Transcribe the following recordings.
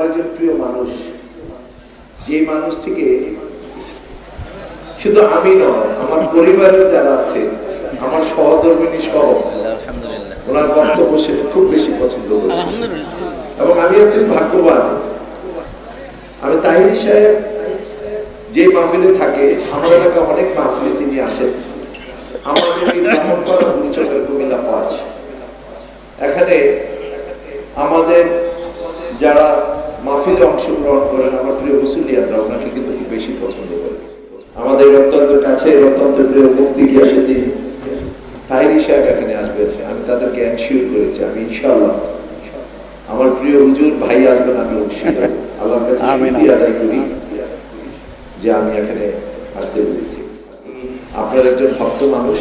আমার একজন প্রিয় মানুষ যে মানুষটিকে শুধু আমি নয় আমার পরিবারের যারা আছে আমার সহধর্মিনী সহ ওনার বক্তব্য সে খুব বেশি পছন্দ করি। এবং আমি একজন ভাগ্যবান। আমি তাহিরি সাহেব যে মাহফিলে থাকে আমার এলাকা অনেক মাহফিলে তিনি আসেন। আমাদের এই ব্রাহ্মণপাড়া বুড়িচকের কুমিল্লা পাঁচ। এখানে আমাদের যারা মাহফিলে অংশগ্রহণ করেন আমার প্রিয় মুসলিয়ানরা ওনাকে কিন্তু খুব বেশি পছন্দ করে আমাদের অত্যন্ত কাছে অত্যন্ত প্রিয় মুক্তি গিয়াসুদ্দিন তাহিরি সাহেব এখানে আসবেন আমি তাদেরকে এনশিওর করেছি আমি ইনশাআল্লাহ আমার প্রিয় হুজুর ভাই আসবেন আমি আল্লাহর কাছে। আদায় করি যে আমি এখানে আসতে পেরেছি আপনার একজন ভক্ত মানুষ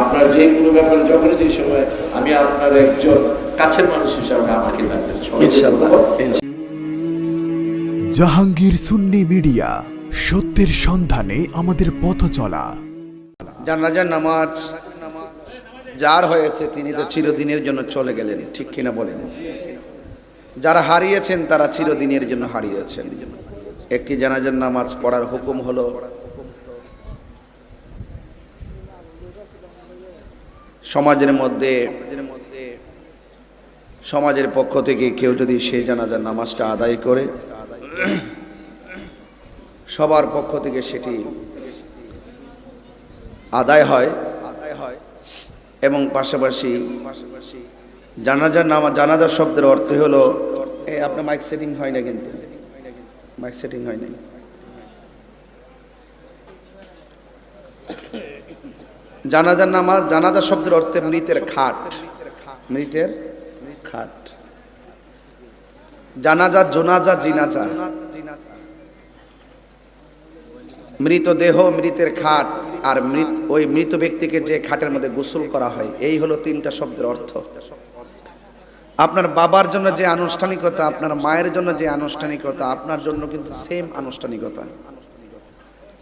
আপনার যে কোনো ব্যাপারে যখন যে সময় আমি আপনার একজন কাছের মানুষ হিসাবে আমাকে ইনশাল্লাহ ধন্যবাদ। জাহাঙ্গীর সুন্নি মিডিয়া, সত্যের সন্ধানে আমাদের পথ চলা। জানাজার নামাজ যার হয়েছে তিনি তো চিরদিনের জন্য চলে গেলেন, ঠিক কিনা বলেন? যারা হারিয়েছেন তারা চিরদিনের জন্য হারিয়েছেন। একটি জানাজার নামাজ পড়ার হুকুম হলো, সমাজের মধ্যে, সমাজের পক্ষ থেকে কেউ যদি সেই জানাজার নামাজটা আদায় করে সবার পক্ষ থেকে সেটি আদায় হয় আদায় হয় এবং পাশাপাশি পাশাপাশি জানাজার নামা, জানাজার শব্দের অর্থ হলো আপনার মাইক সেটিং হয় না কিন্তু। মাইক সেটিং হয় নাই। জানাজার নামা জানাজা শব্দের অর্থে মৃতের খাট। মৃতের খাট। জানাজা, জোনাজা, জিনাজা। মৃতদেহ মৃতের খাট আর মৃত, ওই মৃত ব্যক্তিকে যে খাটের মধ্যে গোসল করা হয়, এই হলো তিনটা শব্দের অর্থ। আপনার বাবার জন্য যে আনুষ্ঠানিকতা, আপনার মায়ের জন্য যে আনুষ্ঠানিকতা, আপনার জন্য কিন্তু সেম আনুষ্ঠানিকতা।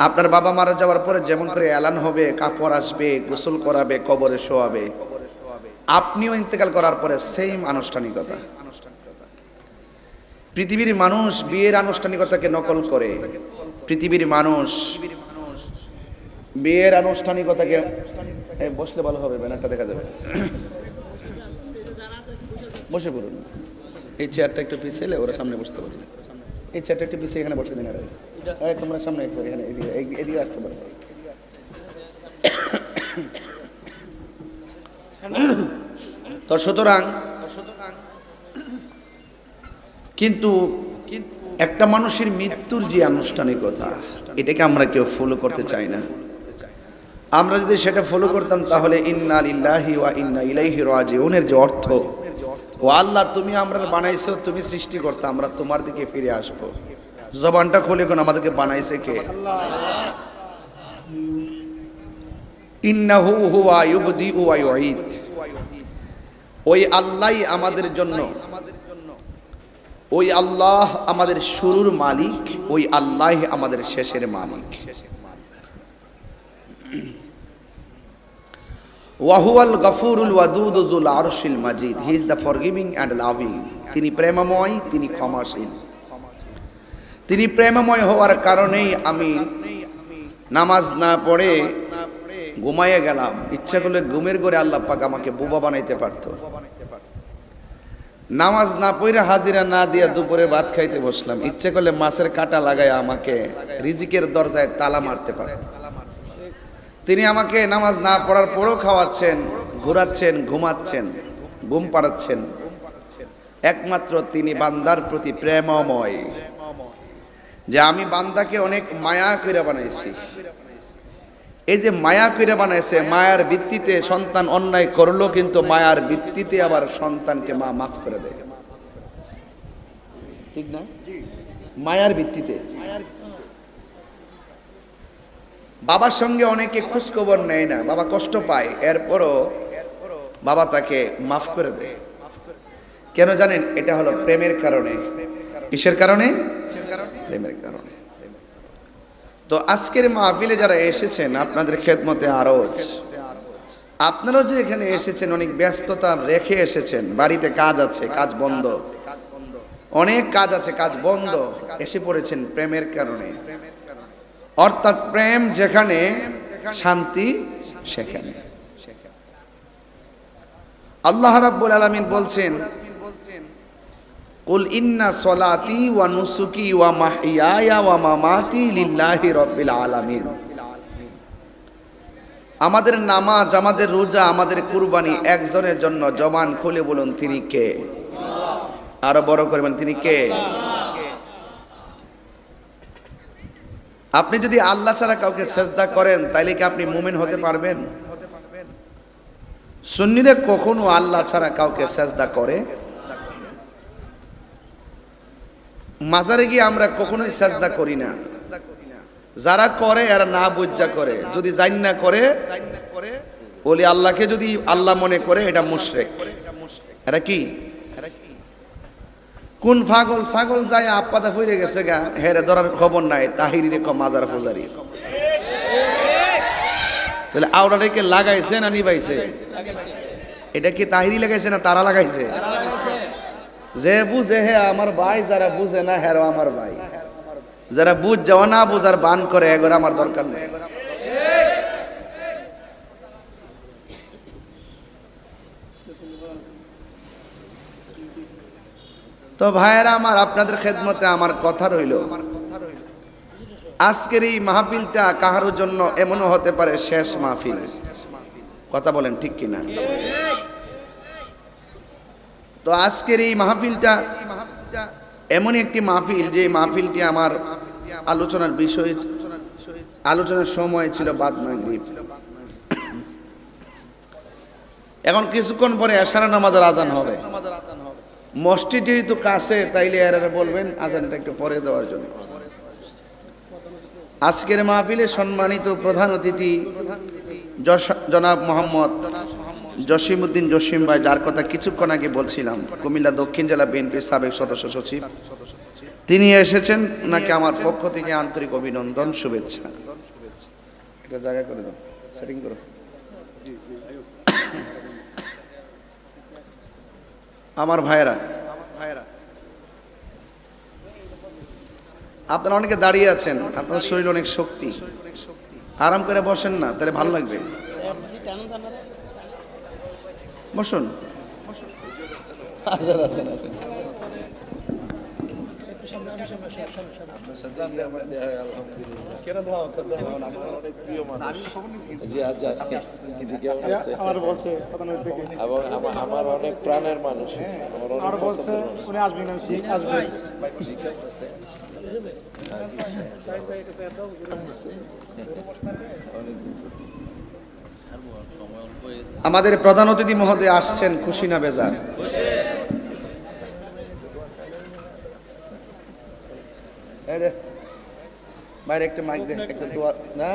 আপনার বাবা মারা যাওয়ার পরে যেমন করে এলান হবে, কাপড় আসবে, গোসল করাবে, কবরে শোয়াবে, আপনিও ইন্তেকাল করার পরে সেম আনুষ্ঠানিকতা। পৃথিবীর মানুষ বিয়ের আনুষ্ঠানিকতাকে নকল করে। পৃথিবীর মানুষ। বিয়ের আনুষ্ঠানিকতাকে বসলে ভালো হবে, ব্যানারটা দেখা যাবে। বসে পড়ুন। এই চেয়ারটা একটু পিছিয়ে ওরা সামনে বসতে পারবে। এই চেয়ারটা একটু পিছিয়ে এখানে বসে দিন আরে তোমরা সামনে এখানে এদিকে এদিকে আসতে পারো। তো সুতরাং কিন্তু একটা মানুষের মৃত্যুর যে আনুষ্ঠানিকতা, এটাকে আমরা কেউ ফলো করতে চাই না। আমরা যদি সেটা ফলো করতাম, তাহলে ইন্না লিল্লাহি ওয়া ইন্না ইলাইহি রাজিউনের যে অর্থ, ও আল্লাহ, তুমি আমরা বানাইছো, তুমি সৃষ্টি করতে, আমরা তোমার দিকে ফিরে আসব। জবানটা খুলে কোন, আমাদেরকে বানাইছে কে? ইন্নাহু হুয়া ইউবদি ওয়া ওই আল্লাহই আমাদের জন্য ওই আল্লাহ আমাদের শুরুর মালিক, ওই আল্লাহ আমাদের শেষের মালিক। ওয়াহুয়াল গফুরুল ওয়াদুদুল আরশিল মাজিদ, he is the forgiving and loving. তিনি প্রেমময়, তিনি ক্ষমাশীল। তিনি প্রেমময় হওয়ার কারণেই আমি নামাজ না পড়ে ঘুমাইয়ে গেলাম। ইচ্ছা করলে ঘুমের ঘরে আল্লাহ পাক আমাকে বুবা বানাইতে পারতো। নামাজ না পড়ে হাজিরা না দিয়া দুপুরে ভাত খাইতে বসলাম। ইচ্ছে করলে মাছের কাটা লাগায় আমাকে রিজিকের দরজায় তালা মারতে পারে। তিনি আমাকে নামাজ না পড়ার পরও খাওয়াচ্ছেন, ঘোরাচ্ছেন, ঘুমাচ্ছেন, ঘুম পাড়াচ্ছেন। একমাত্র তিনি বান্দার প্রতি প্রেমময়। যে আমি বান্দাকে অনেক মায়া করে বানাইছি। এই যে মায়া করে বানাইছে, মায়ার ভিত্তিতে সন্তান অন্যায় করল কিন্তু মায়ার ভিত্তিতে আবার সন্তানকে মা মাফ করে দেয়। ঠিক না? মায়ার ভিত্তিতে। বাবার সঙ্গে অনেকে খোঁজখবর নেয় না, বাবা কষ্ট পায়, এরপরও বাবা তাকে মাফ করে দেয়। কেন জানেন? এটা হলো প্রেমের কারণে। কিসের কারণে? প্রেমের কারণে। তো আজকের মাহফিলে যারা এসেছেন, আপনাদের খেদমতে আরজ আপনারাও যে এখানে এসেছেন, অনেক ব্যস্ততা রেখে এসেছেন, বাড়িতে কাজ আছে, কাজ বন্ধ। অনেক কাজ আছে, কাজ বন্ধ। এসে পড়েছেন প্রেমের কারণে। অর্থাৎ প্রেম যেখানে, শান্তি সেখানে। আল্লাহ রাব্বুল আলামিন বলছেন কুল ইন্না সলাতি ওয়া নুসুকি ওয়া মাহইয়ায়া ওয়া মামাতি লিল্লাহি রাব্বিল আলামিন। আমাদের নামাজ, আমাদের রোজা, আমাদের কুরবানি একজনের জন্য জবান খুলে বলুন, তিনি কে? আরও বড় করবেন তিনি কে? আপনি যদি আল্লাহ ছাড়া কাউকে সেজদা করেন, তাইলে কি আপনি মুমিন হতে পারবেন? সুন্নিরে কখনো আল্লাহ ছাড়া কাউকে সেজদা করে? মাজারে গিয়ে আমরা কখনোই সেজদা করি না। যারা করে, এরা না বুজ্জা করে। যদি জান না করে বলি আল্লাহকে যদি আল্লাহ মনে করে, এটা মুশরেক। এরা কি? কোন পাগল ছাগল যায় আপ্পাদা ফিরে গেছে গা হেরে ধরার খবর নাই, তাহিরি রেখ মাজার ফুজারি তাহলে আওড়া রেখে লাগাইছে না নিবাইছে? এটা কি তাহিরি লাগাইছে না তারা লাগাইছে? যে বুঝে হে আমার ভাই, যারা বুঝে না হেরো আমার ভাই। যারা বুঝ যাওয়া না বুঝার বান করে এগোর আমার দরকার নেই। তো ভাইয়েরা আমার, আপনাদের খেদমতে আমার কথা রইল। আজকের এই মাহফিলটা কাহারোর জন্য এমনও হতে পারে শেষ মাহফিল। কথা বলেন ঠিক কিনা? তো আজকের এই মাহফিলটা এমনই একটি মাহফিল, যে মাহফিলটি আমার আলোচনার বিষয়, আলোচনার সময় ছিল বাদ মাগরিব। এখন কিছুক্ষণ পরে এশারা নামাজের আজান হবে। মসজিদ যেহেতু কাছে, তাইলে এরা বলবেন, আজানটা একটু পরে দেওয়ার জন্য। আজকের মাহফিলে সম্মানিত প্রধান অতিথি জনাব মোহাম্মদ জসিমউদ্দিন জসিম ভাই, যার কথা কিছুক্ষণ আগে বলছিলাম, কুমিল্লা দক্ষিণ জেলা বিএনপির সাবেক সদস্য সচিব। তিনি এসেছেন নাকি আমার পক্ষ থেকে আন্তরিক অভিনন্দন, শুভেচ্ছা। এটা জায়গা করে সেটিং করো। আমার ভাইয়েরা ভাইয়েরা আপনারা অনেকে দাঁড়িয়ে আছেন আপনার শরীর অনেক শক্তি। আরাম করে বসেন না, তাহলে ভালো লাগবে। বসুন। আসেন, আসেন, আসেন। আমার অনেক প্রাণের মানুষ। অনেক আর বলছে উনি আসবেন আসবেন আমাদের প্রধান অতিথি মহোদয় আসছেন খুশি না বেজার বাইরে একটা মাইক দে, একটা দোয়া, না?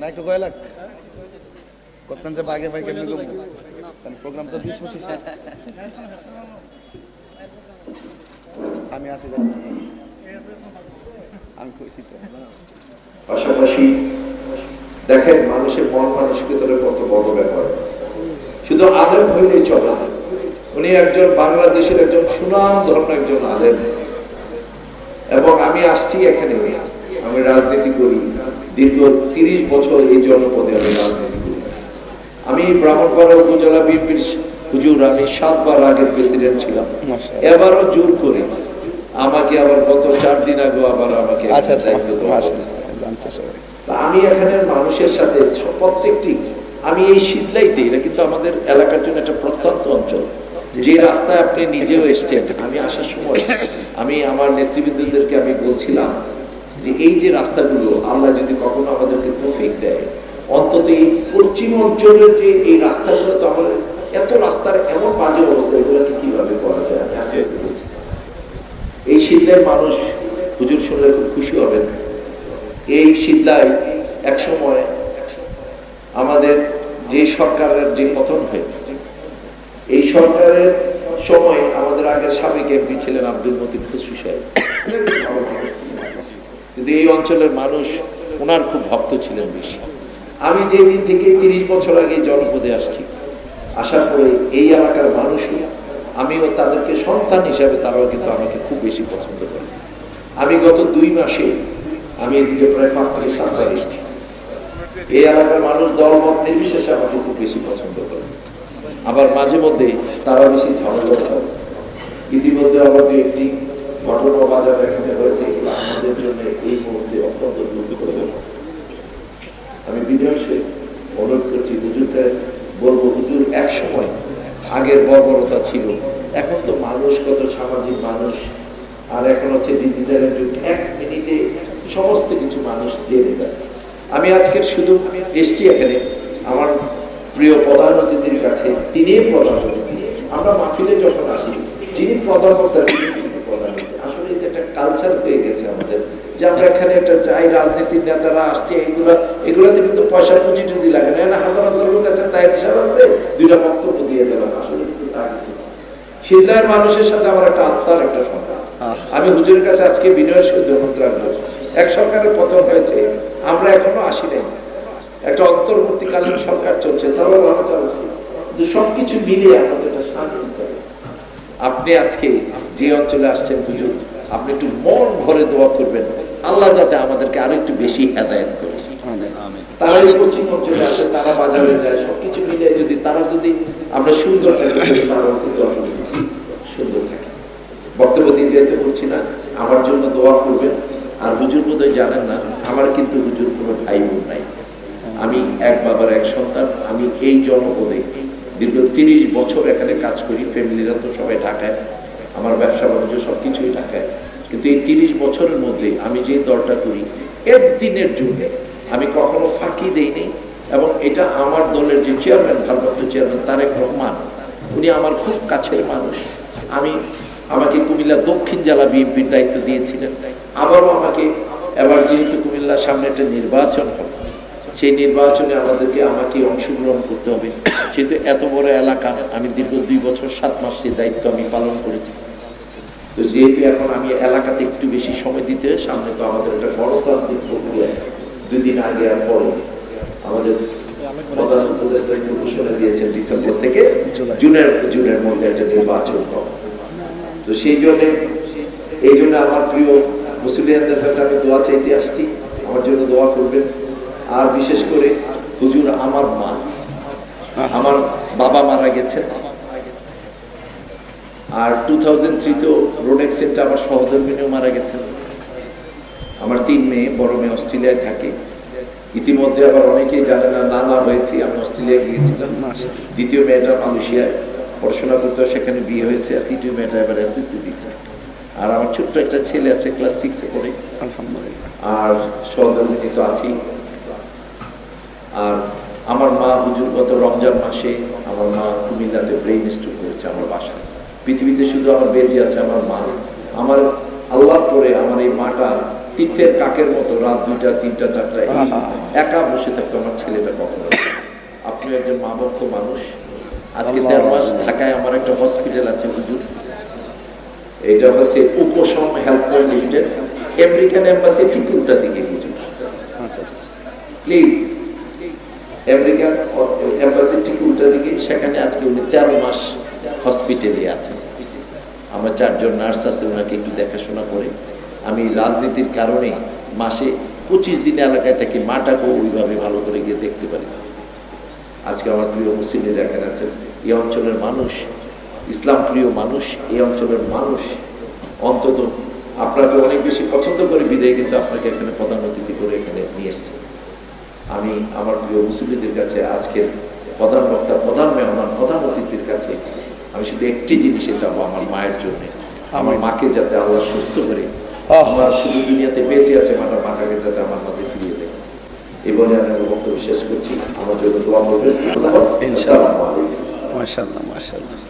না, একটু গয়লাক কতক্ষণ যে বাগে বাগে কেমনি প্রোগ্রাম তো বিশ পঁচিশ আমি আসি। আমি খুশি তো। পাশাপাশি দেখেন মানুষের মন মানসিকতার কত বড় ব্যাপার। শুধু আলেম হইলেই চলে। না উনি একজন বাংলাদেশের একজন সুনাম ধরনের একজন আলেম। এবং আমি আসছি এখানে আমি রাজনীতি করি। দীর্ঘ তিরিশ বছর এই জনপদে আমি রাজনীতি করি। আমি ব্রাহ্মণপাড়া উপজেলা বিএনপির হুজুর। আমি সাতবার আগের প্রেসিডেন্ট ছিলাম। এবারও জোর করে। আমাকে আবার গত চার দিন আগে আবার আমাকে আচ্ছা আচ্ছা দায়িত্ব দেওয়া জানছে সবাই আমি এখানের মানুষের সাথে প্রত্যেকটি আমি এই শীতলাইতে এটা কিন্তু আমাদের এলাকার জন্য একটা প্রত্যন্ত অঞ্চল। যে রাস্তায় আপনি নিজেও এসছেন আমি আসার সময় আমি আমার নেতৃবৃন্দদেরকে আমি বলছিলাম যে এই যে রাস্তাগুলো আল্লাহ যদি কখনো আমাদেরকে তৌফিক দেয় অন্তত এই পশ্চিম অঞ্চলের যে এই রাস্তাগুলো তো আমাদের এত রাস্তার এমন বাজে অবস্থা এগুলোকে কীভাবে করা যায়? আমি আস্তে আস্তে বলছি এই শীতলের মানুষ হুজুর শুনলে খুব খুশি হবেন। এই শীতলায় এক সময় আমাদের যে সরকারের যে পতন হয়েছে, এই সরকারের সময় আমাদের আগের সাবেক এমপি ছিলেন আব্দুল মতিন খুশু সাহেব। কিন্তু এই অঞ্চলের মানুষ, ওনার খুব ভক্ত ছিলেন বেশি। আমি যে দিন থেকে তিরিশ বছর আগে জনপদে আসছি, আসার পরে এই এলাকার মানুষই আমিও তাদেরকে সন্তান হিসাবে তারাও কিন্তু আমাকে খুব বেশি পছন্দ করে। আমি গত দুই মাসে আমি এদিকে প্রায় পাঁচ থেকে সাতবার এসেছি। এই এলাকার মানুষ দলমত নির্বিশেষে আমাকে খুব বেশি পছন্দ করে। আবার মাঝে মধ্যে তারা বেশি ঝামেলা করে ইতিমধ্যে আমাকে একটি ঘটনা বাজার এখানে হয়েছে আমাদের জন্য এই মুহূর্তে অত্যন্ত দুঃখজনক। আমি বিনয়সে অনুরোধ করছি, হুজুরকে বলব, হুজুর, এক সময় আগের বর্বরতা ছিল। এখন তো মানুষ কত সামাজিক মানুষ, আর এখন হচ্ছে ডিজিটালের যুগ। এক মিনিটে সমস্ত কিছু মানুষ জেনে যায়। আমি আজকের শুধু এসছি এখানে। আমার প্রিয় প্রধান অতিথির কাছে তিনি প্রধান অতিথি আমরা মাহফিলে যখন আসি যিনি প্রধান বক্তা তিনি প্রধান আসলে এটা একটা কালচার হয়ে গেছে আমাদের যে আমরা এখানে একটা চাই রাজনীতির নেতারা আসছে এগুলো এগুলোতে কিন্তু পয়সা পুঁজি টুজি লাগে না। হাজার হাজার লোক আছে তাই হিসাব আছে দুইটা বক্তব্য দিয়ে দিলাম আসলে কিন্তু তা কিন্তু মানুষের সাথে আমার একটা আত্মার একটা সম্পর্ক। আমি হুজুরের কাছে আজকে বিনয়ের সাথে অনুরোধ রাখব এক সরকারের পতন হয়েছে আমরা এখনও আসি নাই। একটা অন্তর্বর্তীকালীন সরকার চলছে তারাও ভালো চলছে কিন্তু সবকিছু মিলিয়ে আমাদের একটা শান্তি চাই। আপনি আজকে যে অঞ্চলে আসছেন হুজুর আপনি একটু মন ভরে দোয়া করবেন। আল্লাহ যাতে আমাদেরকে আরও একটু বেশি হেদায়ত করে। তারা পশ্চিম অঞ্চলে আসে তারা বাজারে যায় সবকিছু মিলিয়ে যদি তারা যদি আমরা সুন্দর থাকি সুন্দর থাকে। বক্তব্য দিয়ে যেতে বলছি না আমার জন্য দোয়া করবেন। আর হুজুর বোধহয় জানেন না, আমার কিন্তু হুজুর কোনো ভাই বোন নাই। আমি এক বাবার এক সন্তান, আমি এই জনপদে দীর্ঘ তিরিশ বছর এখানে কাজ করি, ফ্যামিলিরা তো সবাই ঢাকায়, আমার ব্যবসা বাণিজ্য সব কিছুই ঢাকায়। কিন্তু এই তিরিশ বছরের মধ্যে আমি যে দলটা করি, একদিনের জন্য আমি কখনো ফাঁকি দেইনি এবং এটা আমার দলের যে চেয়ারম্যান, ভারপ্রাপ্ত চেয়ারম্যান তারেক রহমান, উনি আমার খুব কাছের মানুষ। আমি, আমাকে কুমিল্লা দক্ষিণ জেলা বিএনপির দায়িত্ব দিয়েছিলেন। আবারও আমাকে এবার যেহেতু কুমিল্লার সামনে একটা নির্বাচন হবে সেই নির্বাচনে আমাদেরকে আমাকে অংশগ্রহণ করতে হবে। সেহেতু এত বড় এলাকা আমি দীর্ঘ দুই বছর সাত মাস সেই দায়িত্ব আমি পালন করেছি। তো যেহেতু এখন আমি এলাকাতে একটু বেশি সময় দিতে সামনে তো আমাদের একটা গণতান্ত্রিক প্রক্রিয়া। দুদিন আগে আর পরে আমাদের প্রধান উপদেষ্টা একটু ঘোষণা দিয়েছেন ডিসেম্বর থেকে জুনের জুনের মধ্যে একটা নির্বাচন হবে। তো সেই জন্যে এই জন্য আমার প্রিয় মুসলিয়ানদের কাছে আমি দোয়া চাইতে আসছি। আমার জন্য দোয়া করবেন। আর বিশেষ করে হুজুর আমার মা। আমার বাবা মারা গেছেন। আর টু থাউজেন্ড থ্রিতেও রোড অ্যাক্সিডেন্টে আমার সহধর্মিনীও মারা গেছেন। আমার তিন মেয়ে, বড় মেয়ে অস্ট্রেলিয়ায় থাকে। ইতিমধ্যে আবার অনেকেই জানে না নানা হয়েছে। আমি অস্ট্রেলিয়া গিয়েছিলাম। দ্বিতীয় মেয়েটা মালয়েশিয়ায় পড়াশোনা করতে সেখানে বিয়ে হয়েছে। আর তৃতীয় মেয়েটা এবার এসএসসি দিচ্ছে আর আমার ছোট্ট একটা ছেলে আছে ক্লাস সিক্সে পড়ে। আর সহধর্মিনী তো আছেই। আর আমার মা হুজুর গত রমজান মাসে আমার মা কুমিল্লাতে ব্রেইন স্ট্রোক করেছে আমার বাসায়। পৃথিবীতে শুধু আমার বেঁচে আছে আমার মা। আমার আল্লাহ পরে আমার এই মাটা তীর্থের কাকের মতো রাত দুইটা তিনটা চারটা একা বসে থাকতো আমার ছেলেটা কখনো। আপনি একজন মা ভক্ত মানুষ। আজকে তেরো মাস ঢাকায় আমার একটা হসপিটাল আছে হুজুর। এটা হচ্ছে উপশম হেল্পলাইন লিমিটেড আমেরিকান এম্বাসি ঠিক উল্টা দিকে হুজুর প্লিজ আমেরিকান এম্বাসি ঠিক উল্টা দিকে সেখানে আজকে উনি তেরো মাস হসপিটালে আছেন। আমার চারজন নার্স আছে ওনাকে একটু দেখাশোনা করে। আমি রাজনীতির কারণে মাসে পঁচিশ দিন এলাকায় থাকি মাটাকেও ওইভাবে ভালো করে গিয়ে দেখতে পারি। আজকে আমার প্রিয় মুসলিমের এখানে আছেন। এই অঞ্চলের মানুষ ইসলাম প্রিয় মানুষ এই অঞ্চলের মানুষ অন্তত আপনাকে অনেক বেশি পছন্দ করে বিদায় কিন্তু আপনাকে এখানে প্রধান অতিথি করে এখানে নিয়ে এসছে। আমি আমার প্রিয় মুসলিমদের কাছে আজকের প্রধান বক্তা প্রধান মেহমান প্রধান অতিথির কাছে আমি শুধু একটি জিনিসে চাবো আমার মায়ের জন্য। আমার মাকে যাতে আল্লাহ সুস্থ করে আমরা শুধু দুনিয়াতে বেঁচে আছে মাটা মাটাকে যাতে আমার মাঝে ফিরিয়ে দেয়। এই বলে আমি আমার বক্তব্য শেষ করছি। আমার জন্য দোয়া করবেন। ইনশাআল্লাহ। মাশাল্লাহ মাশাল্লাহ